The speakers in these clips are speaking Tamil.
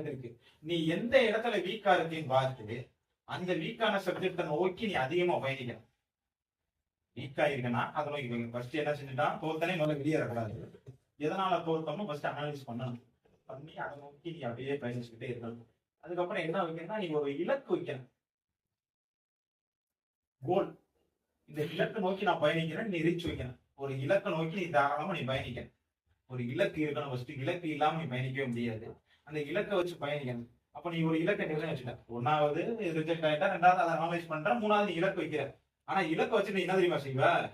இருக்கு. நீ எந்த இடத்துல வீக்கா இருக்கேன்னு பார்த்து அந்த வீக்கான சப்ஜெக்டை நோக்கி நீ அதிகமா பயணிக்கணும். வீக்கா இருக்கனா அதை நோக்கி ஃபர்ஸ்ட் என்ன செஞ்சுட்டான் தோத்தனே முதல்ல வெளியேறக்கூடாது எதனால தோத்தோம்னு ஃபர்ஸ்ட் அனலைஸ் பண்ணணும். பண்ணி அதை நோக்கி நீ அப்படியே பயணிச்சுக்கிட்டே இருக்கணும். அதுக்கப்புறம் என்ன வைக்கணும்னா நீ ஒரு இலக்கு வைக்கணும். கோல் இந்த இலக்கை நோக்கி நான் பயணிக்கிறேன் நீ ரீச் வைக்கணும். ஒரு இலக்கை நோக்கி நீ தாராளமா நீ பயணிக்கணும். ஒரு இலக்கு இருக்கணும் ஃபர்ஸ்ட் இலக்கு இல்லாம நீ பயணிக்கவே முடியாது. அந்த இலக்கை வச்சு பயணிக்கணும். அப்ப நீ ஒரு இலக்கை நிலை வச்சுட்ட ஒன்னாவது ரிஜெக்ட் ஆயிட்டா ரெண்டாவது அதை அனலைஸ் பண்ற மூணாவது நீ இலக்கு வைக்கிற. ஆனா இலக்கை வச்சு நீ என்ன தெரியுமா செய்வ?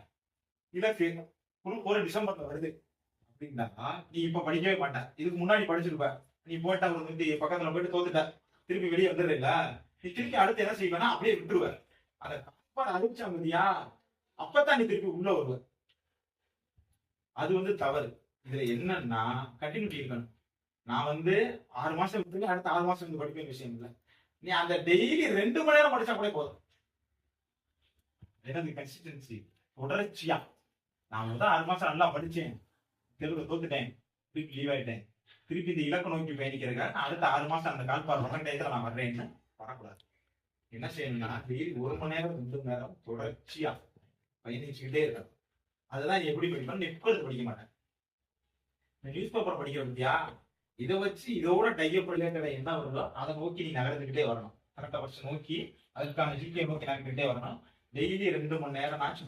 இலக்கு ஒரு- டிசம்பர்ல வருது. அப்படின்னா நீ இப்ப படிக்கவே மாட்ட. இதுக்கு முன்னாடி படிச்சிருப்ப. நீ போயிட்டா ஒரு வந்து பக்கத்துல போயிட்டு தோத்துட்ட. திருப்பி வெளியே வந்துடுறீல்ல நீ திருப்பி அடுத்து என்ன செய்வேன்னா அப்படியே விட்டுருவ. அதை அப்ப அறிவிச்சா மதியா? அப்பதான் நீ திருப்பி உள்ள வருவ. அது வந்து தவறு. இதுல என்னன்னா கண்டினியூட்டி இருக்கணும். நான் வந்து ஆறு மாசம் விட்டு அடுத்த ஆறு மாசம் வந்து படிப்பேன் விஷயம் இல்லை. நீ அந்த டெய்லி ரெண்டு மணி நேரம் படிச்சா கூட போதும். எனது கன்சிஸ்டன்சி தொடர்ச்சியா. நான் வந்து ஆறு மாசம் நல்லா படிச்சேன். தெருவில் தோத்துட்டேன். திருப்பி லீவ் ஆயிட்டேன். திருப்பி இந்த இலக்கு நோக்கி பயணிக்கிறதுக்காக நான் அடுத்த ஆறு மாசம் அந்த கால்பார் வர டயத்துல நான் வர்றேன்னு வரக்கூடாது. என்ன செய்யணும்னா டெய்லி ஒரு மணி நேரம் ரெண்டு மணி நேரம் தொடர்ச்சியா பயணிச்சுக்கிட்டே இருக்கணும். அதுதான் எப்படி படிப்பேன் எப்பொழுது படிக்க மாட்டேன். நியூஸ் பேப்பர் படிக்கிற பத்தியா இதை வச்சு இதோட டையப் ரிலேட்டட் என்ன வருதோ அதை நோக்கி நீ நகர்ந்துகிட்டே வரணும். கரெக்டா ஃபர்ஸ்ட் நோக்கி அதுக்கான ஜிகே நோக்கி நகர்ந்துகிட்டே வரணும். டெய்லி ரெண்டு மணி நேரம் ஆச்சு